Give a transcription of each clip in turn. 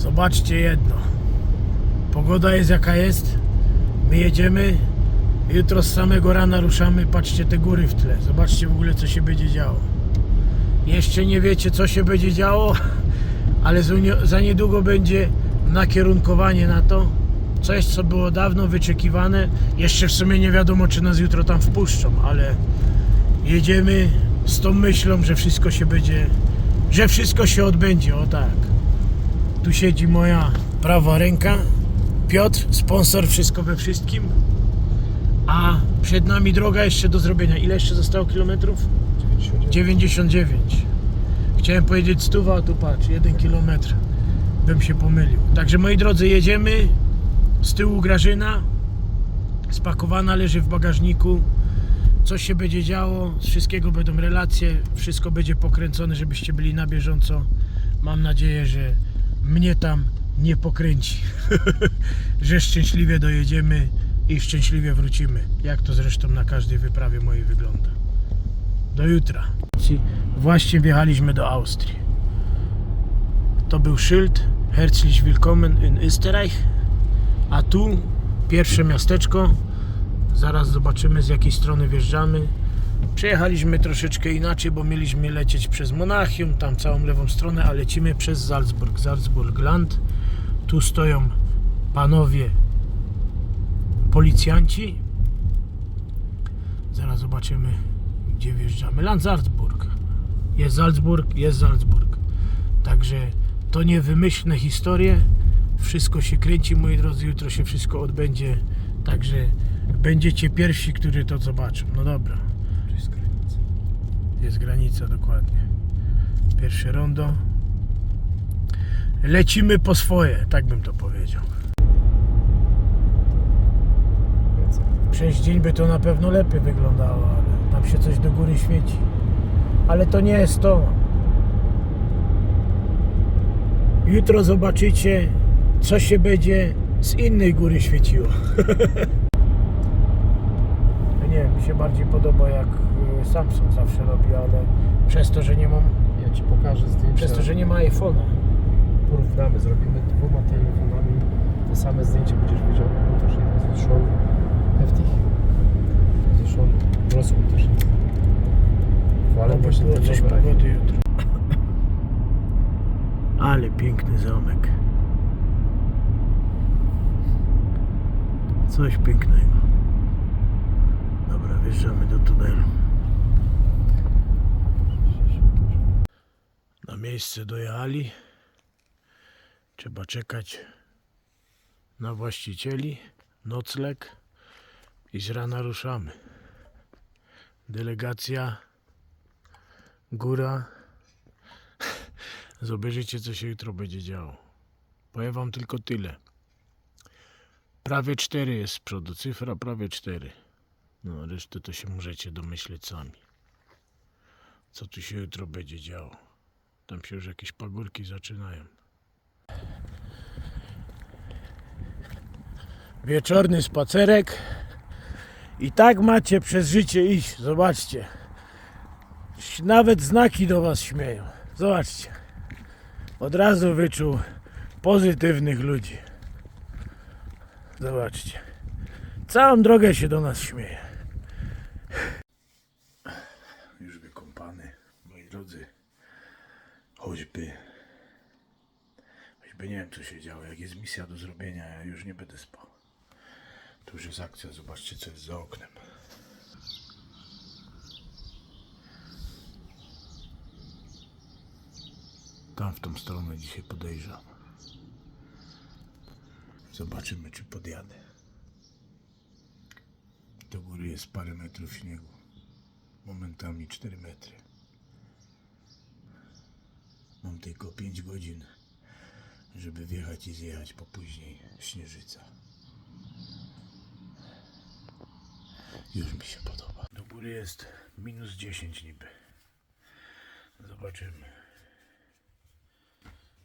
Zobaczcie jedno. Pogoda jest jaka jest. My jedziemy. Jutro z samego rana ruszamy. Patrzcie te góry w tle. Zobaczcie w ogóle co się będzie działo. Jeszcze nie wiecie co się będzie działo, ale za nie- za niedługo będzie nakierunkowanie na to. Coś co było dawno wyczekiwane. Jeszcze w sumie nie wiadomo czy nas jutro tam wpuszczą, ale jedziemy z tą myślą, że wszystko się będzie, że wszystko się odbędzie, o tak. Tu siedzi moja prawa ręka, Piotr, sponsor Wszystko we Wszystkim. A przed nami droga jeszcze do zrobienia. Ile jeszcze zostało kilometrów? 99. Chciałem powiedzieć stuwa, a tu patrz, jeden kilometr. Bym się pomylił. Także moi drodzy, jedziemy. Z tyłu Grażyna. Spakowana leży w bagażniku. Coś się będzie działo, z wszystkiego będą relacje, wszystko będzie pokręcone, żebyście byli na bieżąco. Mam nadzieję, że mnie tam nie pokręci, że szczęśliwie dojedziemy i szczęśliwie wrócimy, jak to zresztą na każdej wyprawie mojej wygląda. Do jutra. Właśnie wjechaliśmy do Austrii. To był szyld Herzlich willkommen in Österreich, a tu pierwsze miasteczko Zaraz zobaczymy z jakiej strony wjeżdżamy. Przejechaliśmy troszeczkę inaczej, bo mieliśmy lecieć przez Monachium, tam całą lewą stronę, a lecimy przez Salzburg, Salzburgland. Tu stoją panowie policjanci. Zaraz zobaczymy, gdzie wjeżdżamy. Land Salzburg. Jest Salzburg, jest Salzburg. Także to nie wymyślne historie. Wszystko się kręci, moi drodzy. Jutro się wszystko odbędzie. Także będziecie pierwsi, którzy to zobaczą. No dobra. Jest granica. Dokładnie. Pierwsze rondo. Lecimy po swoje, tak bym to powiedział. Przez dzień by to na pewno lepiej wyglądało, ale tam się coś do góry świeci. Ale to nie jest to. Jutro zobaczycie, co się będzie z innej góry świeciło. nie mi się bardziej podoba jak y, Samsung zawsze robi, ale przez to, że nie mam, Ja ci pokażę zdjęcia. przez to, że nie ma iPhone'a. porównamy, zrobimy dwoma telefonami te same zdjęcie, będziesz wiedział, Unterschied ist schon heftig. Also schon groß Unterschied. Vor allem Oby właśnie było coś pogody jutro. Ale piękny zamek. Coś pięknego. Dobra, wjeżdżamy do tunelu. Na miejsce dojechali. Trzeba czekać na właścicieli. Nocleg. I z rana ruszamy. Delegacja góra. Zobaczycie, co się jutro będzie działo. Powiem wam tylko tyle. Prawie 4 jest z przodu, cyfra prawie 4. No, resztę to się możecie domyśleć sami. Co tu się jutro będzie działo. Tam się już jakieś pagórki zaczynają. Wieczorny spacerek. I tak macie przez życie iść. Zobaczcie. Nawet znaki do Was śmieją. Zobaczcie. Od razu wyczuł pozytywnych ludzi. Zobaczcie. Całą drogę się do nas śmieje. Już wykąpany, moi drodzy. Choćby. Choćby nie wiem co się działo. Jak jest misja do zrobienia, ja już nie będę spał. Tu już jest akcja. Zobaczcie co jest za oknem. Tam w tą stronę dzisiaj podejrzewam. Zobaczymy, czy podjadę. Do góry jest parę metrów śniegu. Momentami 4 metry. Mam tylko 5 godzin, żeby wjechać i zjechać, po później śnieżyca. Już mi się podoba. Do góry jest minus 10 niby. Zobaczymy.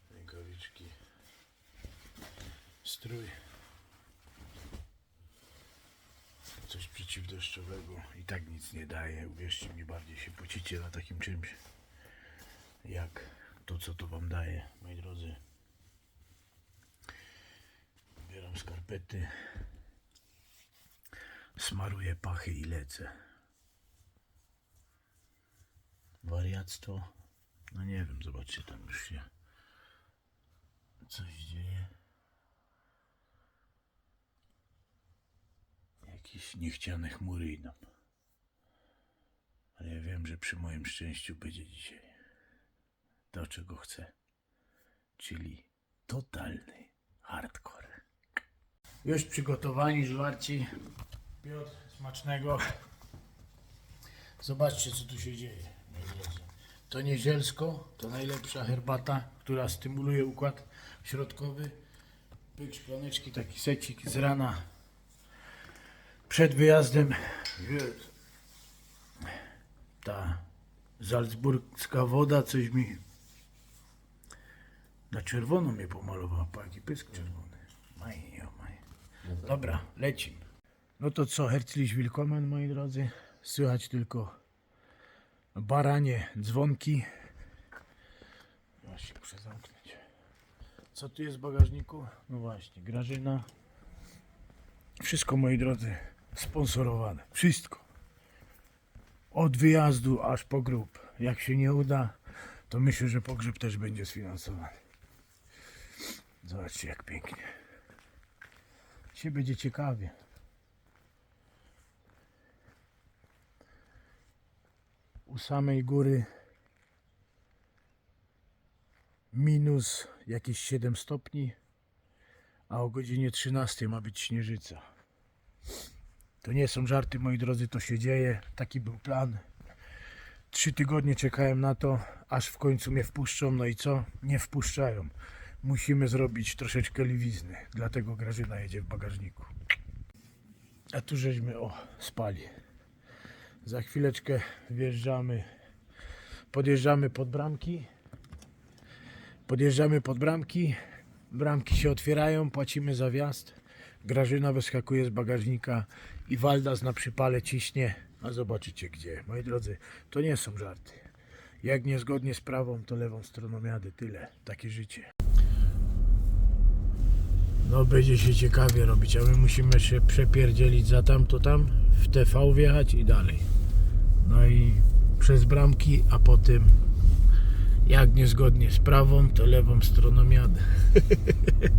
Rękawiczki. Strój. Coś przeciwdeszczowego i tak nic nie daje. Uwierzcie mi, bardziej się pocicie na takim czymś jak to, co to wam daje, moi drodzy. skarpety. Smaruję pachy i lecę. Wariactwo? No nie wiem, zobaczcie tam już się coś dzieje. Jakieś niechciane chmury idą. Ale ja wiem, że przy moim szczęściu będzie dzisiaj to, czego chcę. Czyli totalny hardcore. Już przygotowani, żwarci. Piotr, smacznego. Zobaczcie, co tu się dzieje. To nie zielsko, to najlepsza herbata, która stymuluje układ środkowy. Pyk szklaneczki, taki secik z rana. Przed wyjazdem ta salzburska woda coś mi na czerwono mnie pomalowała, pa, jaki pysk czerwony. Maj, jo, maj. Dobra, lecimy. No to co, herzlich willkommen moi drodzy. Słychać tylko baranie, dzwonki. Właśnie muszę zamknąć. Co tu jest w bagażniku? No właśnie, Grażyna. Wszystko moi drodzy sponsorowane. Wszystko. Od wyjazdu aż po grób. Jak się nie uda, to myślę, że pogrzeb też będzie sfinansowany. Zobaczcie jak pięknie. Dzisiaj będzie ciekawie. U samej góry minus jakieś 7 stopni, a o godzinie 13 ma być śnieżyca. To nie są żarty, moi drodzy, to się dzieje. Taki był plan. Trzy tygodnie czekałem na to, aż w końcu mnie wpuszczą. No i co? Nie wpuszczają. Musimy zrobić troszeczkę liwizny. Dlatego Grażyna jedzie w bagażniku. A tu żeśmy, o, spali. Za chwileczkę wjeżdżamy, podjeżdżamy pod bramki. Podjeżdżamy pod bramki. Bramki się otwierają, płacimy za wjazd. Grażyna wyskakuje z bagażnika i Waldas na przypale ciśnie. A zobaczycie gdzie. Moi drodzy, to nie są żarty. Jak niezgodnie z prawą, to lewą stroną jadę. Tyle. Takie życie. No będzie się ciekawie robić, a my musimy się przepierdzielić za tam, to tam, w TV wjechać i dalej. No i przez bramki, a potem jak niezgodnie z prawą, to lewą stroną jadę.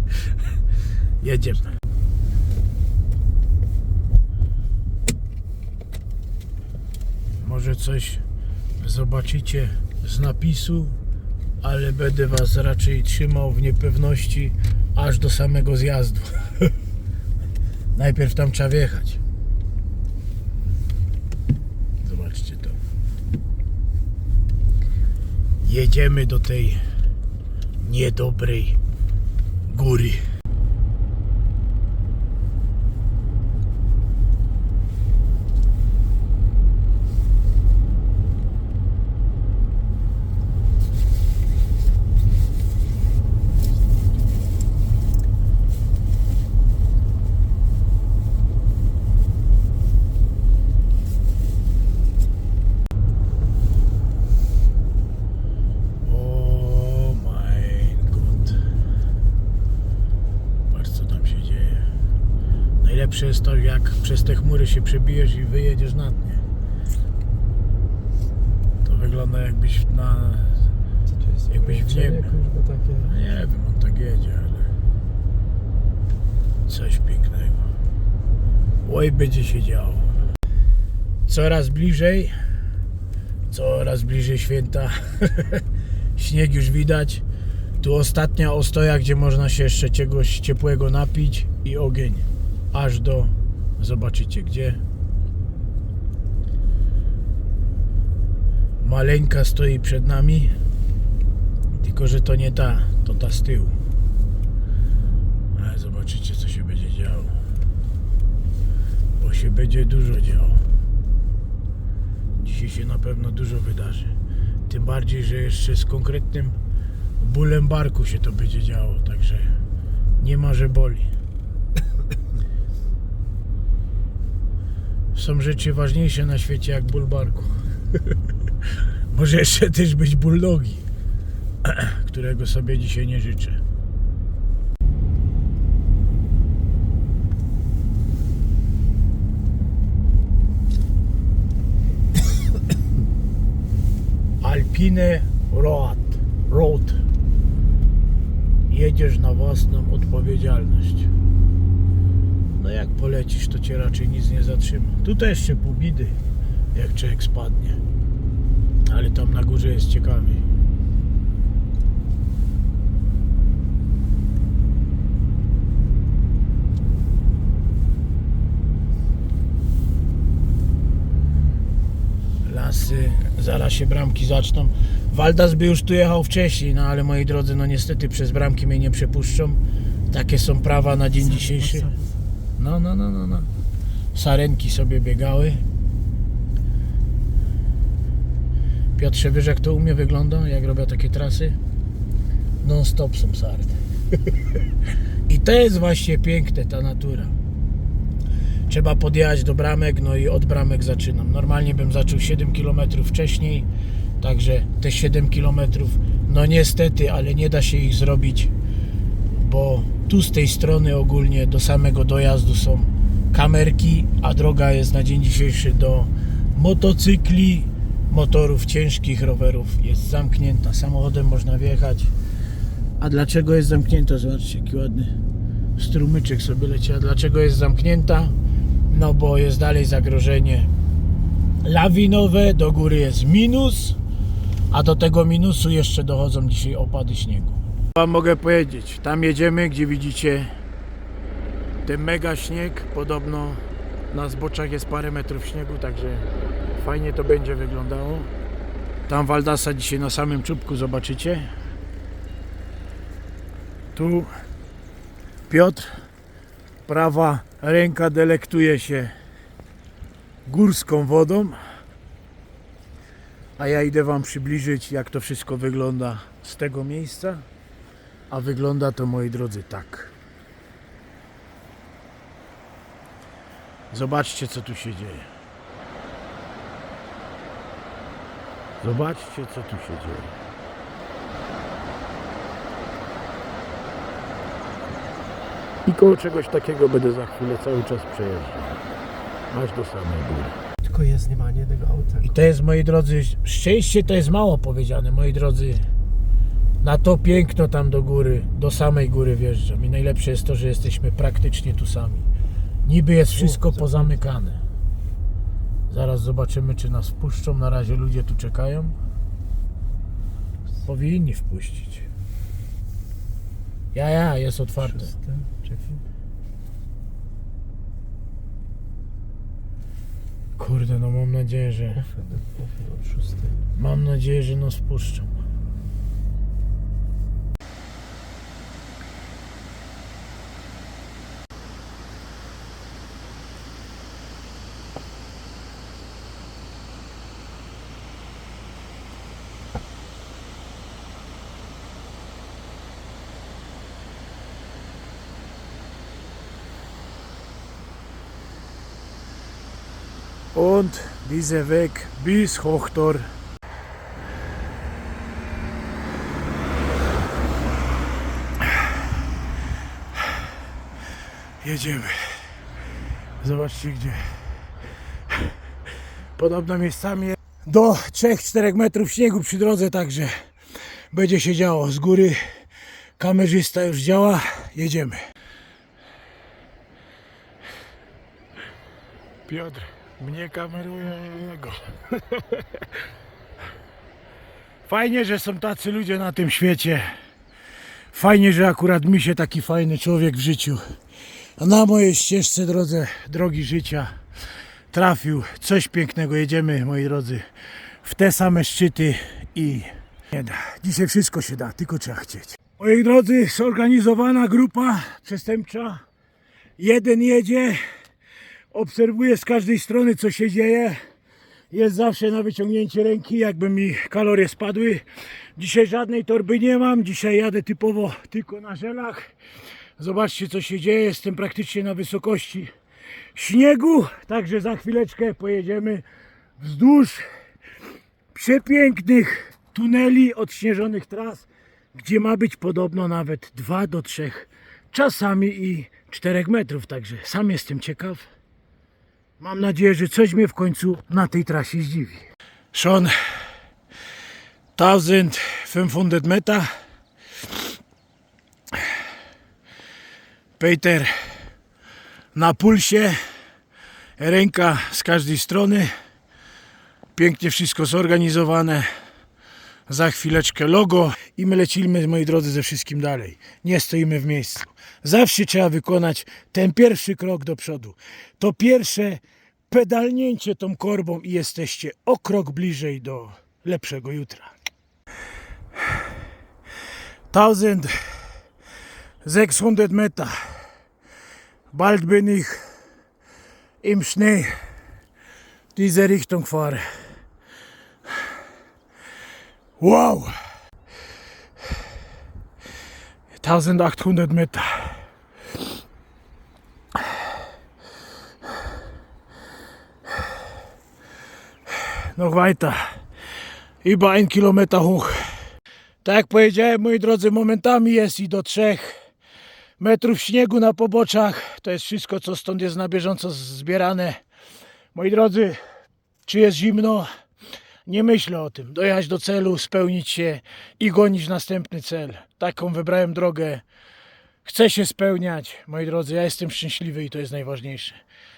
Jedziemy. Może coś zobaczycie z napisu, ale będę Was raczej trzymał w niepewności aż do samego zjazdu. Najpierw tam trzeba wjechać. Zobaczcie to. Jedziemy do tej niedobrej góry. O mein Gott. Patrz co tam się dzieje. Jest to, jak przez te chmury się przebijesz i wyjedziesz na dnie. To wygląda jakbyś na... Jakbyś w niebie. No nie wiem, on tak jedzie, ale... Coś pięknego. Oj, będzie się działo. Coraz bliżej. Coraz bliżej święta. Śnieg już widać. Tu ostatnia ostoja, gdzie można się jeszcze czegoś ciepłego napić i ogień. Aż do... Zobaczycie gdzie. Maleńka stoi przed nami. Tylko, że to nie ta, to ta z tyłu. Ale zobaczycie, co się będzie działo. Bo się będzie dużo działo. Dzisiaj się na pewno dużo wydarzy. Tym bardziej, że jeszcze z konkretnym bólem barku się to będzie działo. Także nie ma, że boli. Są rzeczy ważniejsze na świecie jak ból barku. Może jeszcze też być ból nogi, którego sobie dzisiaj nie życzę. Alpine Road. Road. Jedziesz na własną odpowiedzialność. No jak polecisz, to cię raczej nic nie zatrzyma. Tutaj jeszcze pół bidy, jak człowiek spadnie. Ale tam na górze jest ciekawiej. Lasy, zaraz się bramki zaczną. Waldas by już tu jechał wcześniej, no ale moi drodzy, no niestety przez bramki mnie nie przepuszczą. Takie są prawa na dzień dzisiejszy. No, no, no, no, no. Sarenki sobie biegały. Piotrze, wiesz jak to u mnie wygląda, jak robię takie trasy? Non stop są sardy. I to jest właśnie piękne, ta natura. Trzeba podjechać do bramek, no i od bramek zaczynam. Normalnie bym zaczął 7 km wcześniej, także te 7 km, no niestety, ale nie da się ich zrobić, bo tu z tej strony ogólnie do samego dojazdu są kamerki, a droga jest na dzień dzisiejszy do motocykli, motorów ciężkich, rowerów jest zamknięta. Samochodem można wjechać. A dlaczego jest zamknięta? Zobaczcie, jaki ładny strumyczek sobie leci. A dlaczego jest zamknięta? No bo jest dalej zagrożenie lawinowe, do góry jest minus, a do tego minusu jeszcze dochodzą dzisiaj opady śniegu. Wam mogę powiedzieć, tam jedziemy, gdzie widzicie ten mega śnieg, podobno na zboczach jest parę metrów śniegu, także fajnie to będzie wyglądało. Tam Waldasa dzisiaj na samym czubku zobaczycie. Tu Piotr, prawa ręka delektuje się górską wodą. A ja idę Wam przybliżyć, jak to wszystko wygląda z tego miejsca. A wygląda to, moi drodzy, tak. Zobaczcie, co tu się dzieje. Zobaczcie, co tu się dzieje. I koło czegoś takiego będę za chwilę cały czas przejeżdżał. Aż do samej góry. Tylko jest, nie ma jednego auta. I to jest, moi drodzy, szczęście to jest mało powiedziane, moi drodzy. Na to piękno tam do góry, do samej góry wjeżdżam. I najlepsze jest to, że jesteśmy praktycznie tu sami. Niby jest wszystko pozamykane. Zaraz zobaczymy, czy nas wpuszczą. Na razie ludzie tu czekają. Powinni wpuścić. Ja, ja, jest otwarte. Kurde, no mam nadzieję, że... Mam nadzieję, że nas wpuszczą. Und dieser Weg bis Hochtor Jedziemy. Zobaczcie gdzie. Podobno miejscami do 3-4 metrów śniegu przy drodze, także będzie się działo. Z góry kamerzysta już działa. Jedziemy. Piotr mnie kameruje jego. Fajnie, że są tacy ludzie na tym świecie. Fajnie, że akurat mi się taki fajny człowiek w życiu na mojej ścieżce drodze, drogi życia trafił. Coś pięknego. Jedziemy, moi drodzy, w te same szczyty i nie da. Dzisiaj wszystko się da, tylko trzeba chcieć. Moi drodzy, zorganizowana grupa przestępcza. Jeden jedzie, obserwuje z każdej strony, co się dzieje. Jest zawsze na wyciągnięcie ręki, jakby mi kalorie spadły. Dzisiaj żadnej torby nie mam. Dzisiaj jadę typowo tylko na żelach. Zobaczcie, co się dzieje. Jestem praktycznie na wysokości śniegu. Także za chwileczkę pojedziemy wzdłuż przepięknych tuneli odśnieżonych tras, gdzie ma być podobno nawet 2 do 3, czasami i 4 metrów. Także sam jestem ciekaw. Mam nadzieję, że coś mnie w końcu na tej trasie zdziwi. Sean, 1500 Meter. Peter na pulsie, ręka z każdej strony. Pięknie wszystko zorganizowane. Za chwileczkę logo i my lecimy, moi drodzy, ze wszystkim dalej. Nie stoimy w miejscu. Zawsze trzeba wykonać ten pierwszy krok do przodu. To pierwsze pedalnięcie tą korbą i jesteście o krok bliżej do lepszego jutra. 1600 Meter. Bald bin ich im Schnee diese Richtung fahre. Wow! 1800 Meter. Noch weiter. Über ein Kilometer hoch. Tak jak powiedziałem, moi drodzy, momentami jest i do 3 metrów śniegu na poboczach. To jest wszystko, co stąd jest na bieżąco zbierane. Moi drodzy, czy jest zimno? Nie myślę o tym. Dojechać do celu, spełnić się i gonić następny cel. Taką wybrałem drogę. Chcę się spełniać, moi drodzy. Ja jestem szczęśliwy i to jest najważniejsze.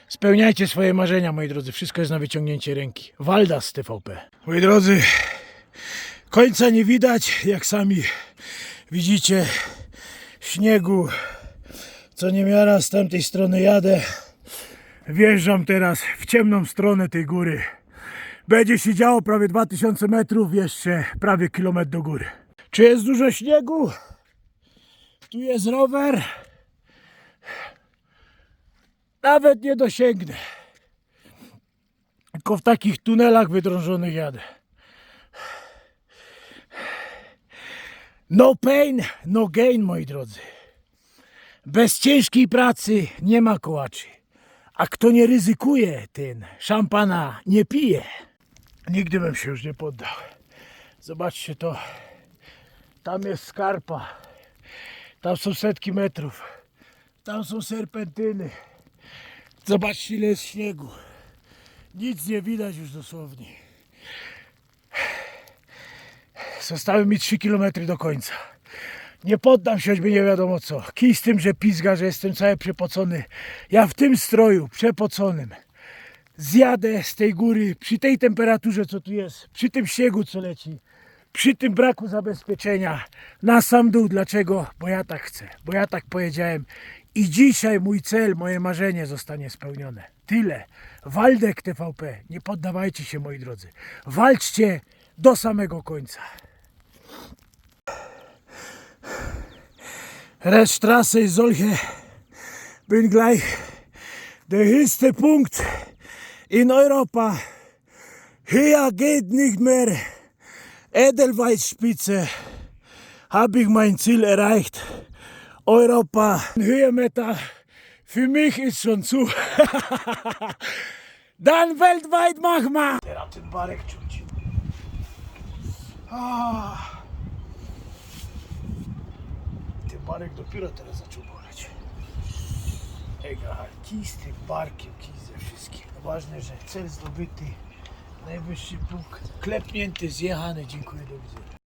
Spełniajcie swoje marzenia, moi drodzy. Wszystko jest na wyciągnięcie ręki. Walda z TVP. Moi drodzy, końca nie widać, jak sami widzicie. Śniegu, co niemiara z tamtej strony jadę. Wjeżdżam teraz w ciemną stronę tej góry. Będzie się działo prawie 2000 metrów, jeszcze prawie kilometr do góry. Czy jest dużo śniegu? Tu jest rower. Nawet nie dosięgnę. Tylko w takich tunelach wydrążonych jadę. No pain, no gain, moi drodzy. Bez ciężkiej pracy nie ma kołaczy. A kto nie ryzykuje, ten szampana nie pije. Nigdy bym się już nie poddał. Zobaczcie to. Tam jest skarpa. Tam są setki metrów. Tam są serpentyny. Zobaczcie ile jest śniegu. Nic nie widać już dosłownie. Zostały mi 3 km do końca. Nie poddam się, choćby nie wiadomo co. Kij z tym, że pizga, że jestem cały przepocony. Ja w tym stroju, przepoconym, zjadę z tej góry przy tej temperaturze, co tu jest, przy tym śniegu, co leci, przy tym braku zabezpieczenia, na sam dół. Dlaczego? Bo ja tak chcę, bo ja tak powiedziałem. I dzisiaj mój cel, moje marzenie zostanie spełnione. Tyle. Waldek TVP. Nie poddawajcie się, moi drodzy. Walczcie do samego końca. Reststraße solche. Bin gleich der höchste Punkt in Europa. Hier geht nicht mehr. Edelweißspitze. Habe ich mein Ziel erreicht. Europa. Höhenmeter. Für mich ist schon zu. Dann weltweit mach mal. Teraz ten barek czuć. Ah. Ten barek dopiero teraz zaczął boleć. Egal, kij z tym barkiem, ze wszystkim. Ważne, że cel zdobyty, najwyższy punkt, klepnięty, zjechany. Dziękuję, do widzenia.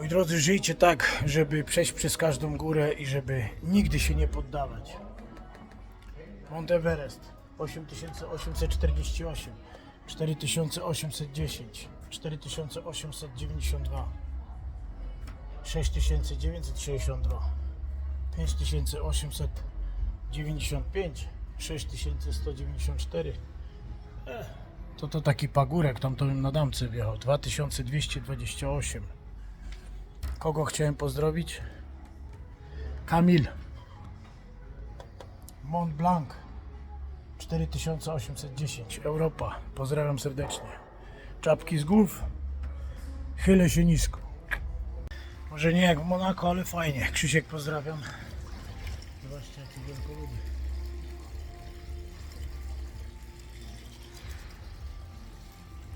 Moi drodzy, żyjcie tak, żeby przejść przez każdą górę i żeby nigdy się nie poddawać. Mount Everest 8848, 4810, 4892, 6962, 5895, 6194. Eh, To to taki pagórek, tam to bym na damce wjechał. 2228. Kogo chciałem pozdrowić? Kamil. Mont Blanc. 4810. Europa. Pozdrawiam serdecznie. Czapki z głów. Chylę się nisko. Może nie jak w Monako, ale fajnie. Krzysiek pozdrawiam. Zobaczcie jaki wielkoludny.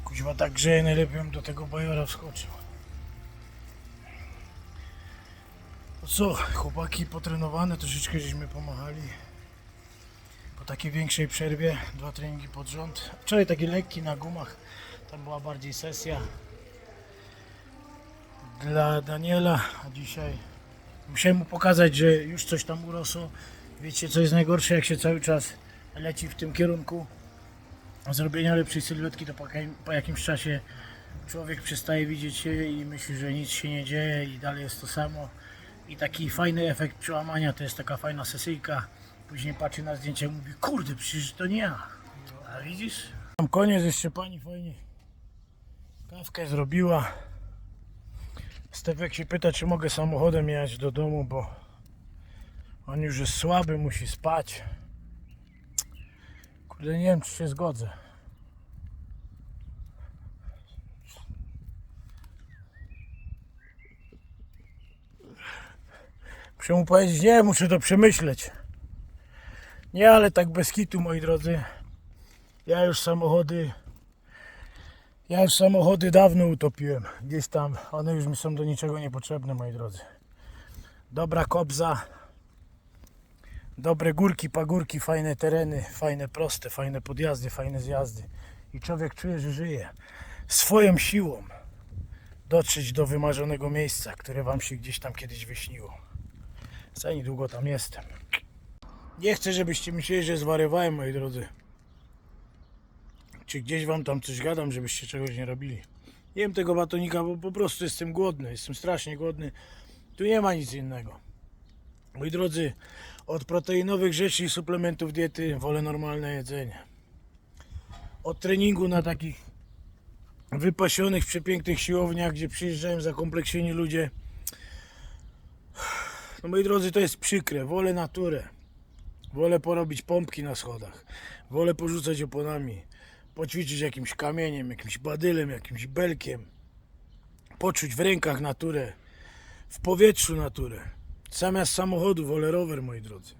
Kuźwa tak grzeje, najlepiej bym do tego bajora wskoczył. Co, chłopaki potrenowane, troszeczkę żeśmy pomachali. Po takiej większej przerwie, dwa treningi pod rząd. Wczoraj taki lekki na gumach, tam była bardziej sesja dla Daniela, a dzisiaj musiałem mu pokazać, że już coś tam urosło. Wiecie co jest najgorsze, jak się cały czas leci w tym kierunku zrobienia lepszej sylwetki, to po, jakim- po jakimś czasie człowiek przestaje widzieć się i myśli, że nic się nie dzieje i dalej jest to samo. I taki fajny efekt przełamania to jest taka fajna sesyjka. Później patrzy na zdjęcie i mówi, kurde, przecież to nie ja. A widzisz? Tam koniec jeszcze pani fajnie kawkę zrobiła. Stefek się pyta, czy mogę samochodem jechać do domu, bo on już jest słaby, musi spać. Kurde, nie wiem, czy się zgodzę. Muszę mu powiedzieć, nie, muszę to przemyśleć. Nie, ale tak bez kitu, moi drodzy. Ja już samochody. Ja już samochody dawno utopiłem. Gdzieś tam. One już mi są do niczego niepotrzebne, moi drodzy. Dobra kobza. Dobre górki, pagórki, fajne tereny, fajne proste, fajne podjazdy, fajne zjazdy. I człowiek czuje, że żyje swoją siłą dotrzeć do wymarzonego miejsca, które wam się gdzieś tam kiedyś wyśniło. Za niedługo tam jestem. Nie chcę, żebyście myśleli, że zwariowałem, moi drodzy. Czy gdzieś wam tam coś gadam, żebyście czegoś nie robili. Jem tego batonika, bo po prostu jestem głodny. Jestem strasznie głodny. Tu nie ma nic innego. Moi drodzy, od proteinowych rzeczy i suplementów diety wolę normalne jedzenie. Od treningu na takich wypasionych, przepięknych siłowniach, gdzie przyjeżdżają zakompleksieni ludzie. No moi drodzy, to jest przykre. Wolę naturę. Wolę porobić pompki na schodach. Wolę porzucać oponami. Poćwiczyć jakimś kamieniem, jakimś badylem, jakimś belkiem. Poczuć w rękach naturę. W powietrzu naturę. Zamiast samochodu wolę rower, moi drodzy.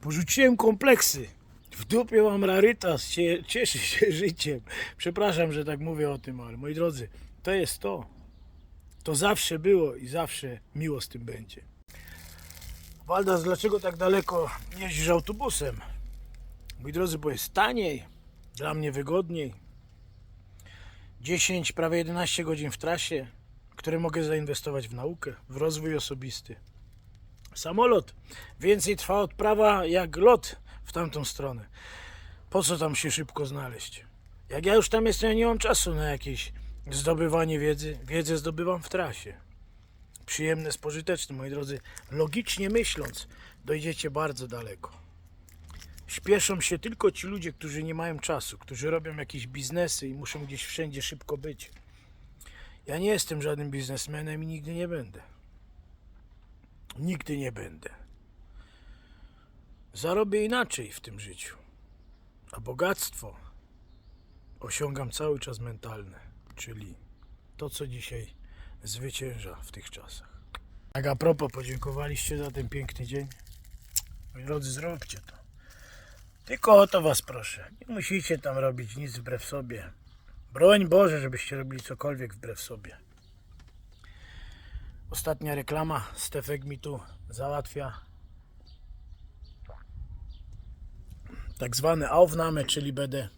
Porzuciłem kompleksy. W dupie mam rarytas, cie- cieszę się życiem. Przepraszam, że tak mówię o tym, ale moi drodzy, to jest to. To zawsze było i zawsze miło z tym będzie. Waldas, dlaczego tak daleko jeździsz autobusem? Moi drodzy, bo jest taniej, dla mnie wygodniej. 10, prawie 11 godzin w trasie, które mogę zainwestować w naukę, w rozwój osobisty. Samolot więcej trwa odprawa jak lot w tamtą stronę. Po co tam się szybko znaleźć? Jak ja już tam jestem, ja nie mam czasu na jakieś zdobywanie wiedzy. Wiedzę zdobywam w trasie. Przyjemne, spożyteczne, moi drodzy. Logicznie myśląc, dojdziecie bardzo daleko. Śpieszą się tylko ci ludzie, którzy nie mają czasu, którzy robią jakieś biznesy i muszą gdzieś wszędzie szybko być. Ja nie jestem żadnym biznesmenem i nigdy nie będę. Nigdy nie będę. Zarobię inaczej w tym życiu. A bogactwo osiągam cały czas mentalne, czyli to, co dzisiaj zwycięża w tych czasach. Tak a propos, podziękowaliście za ten piękny dzień. Moi drodzy, zróbcie to. Tylko o to was proszę. Nie musicie tam robić nic wbrew sobie. Broń Boże, żebyście robili cokolwiek wbrew sobie. Ostatnia reklama. Stefek mi tu załatwia tak zwane aufnahme, czyli będę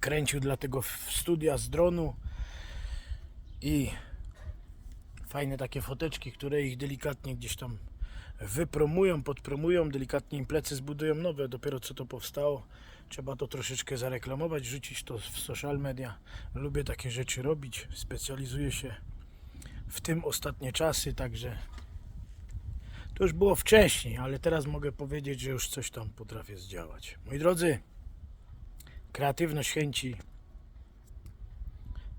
kręcił dla tego studia z dronu. i fajne takie foteczki, które ich delikatnie gdzieś tam wypromują, podpromują, delikatnie im plecy zbudują nowe, dopiero co to powstało. Trzeba to troszeczkę zareklamować, rzucić to w social media. Lubię takie rzeczy robić, specjalizuję się w tym ostatnie czasy, także to już było wcześniej, ale teraz mogę powiedzieć, że już coś tam potrafię zdziałać. Moi drodzy, kreatywność chęci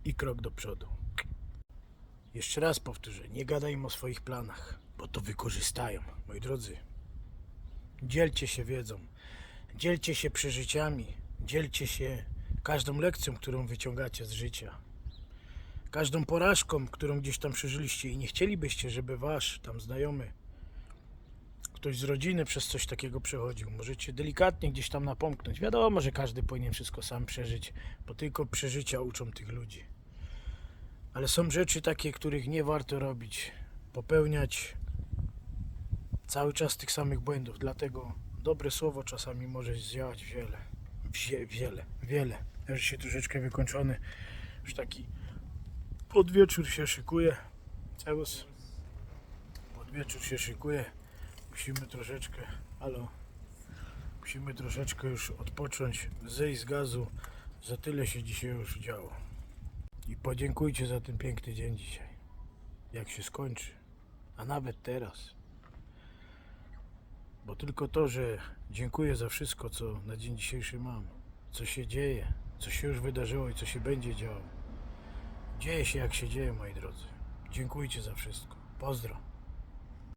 i krok do przodu. Jeszcze raz powtórzę, nie gadaj im o swoich planach, bo to wykorzystają. Moi drodzy, dzielcie się wiedzą, dzielcie się przeżyciami, dzielcie się każdą lekcją, którą wyciągacie z życia. Każdą porażką, którą gdzieś tam przeżyliście i nie chcielibyście, żeby wasz tam znajomy, ktoś z rodziny przez coś takiego przechodził. Możecie delikatnie gdzieś tam napomknąć. Wiadomo, że każdy powinien wszystko sam przeżyć, bo tylko przeżycia uczą tych ludzi. Ale są rzeczy takie, których nie warto robić. Popełniać cały czas tych samych błędów. Dlatego dobre słowo czasami może zdziałać wiele. Wie, wiele, wiele. Ja już się troszeczkę wykończony. Już taki podwieczór się szykuje. Cebus. Podwieczór się szykuje. Musimy troszeczkę, halo, musimy troszeczkę już odpocząć, zejść z gazu. Za tyle się dzisiaj już działo. I podziękujcie za ten piękny dzień dzisiaj. Jak się skończy, a nawet teraz. Bo tylko to, że dziękuję za wszystko, co na dzień dzisiejszy mam, co się dzieje, co się już wydarzyło i co się będzie działo. Dzieje się jak się dzieje, moi drodzy. Dziękujcie za wszystko. Pozdro.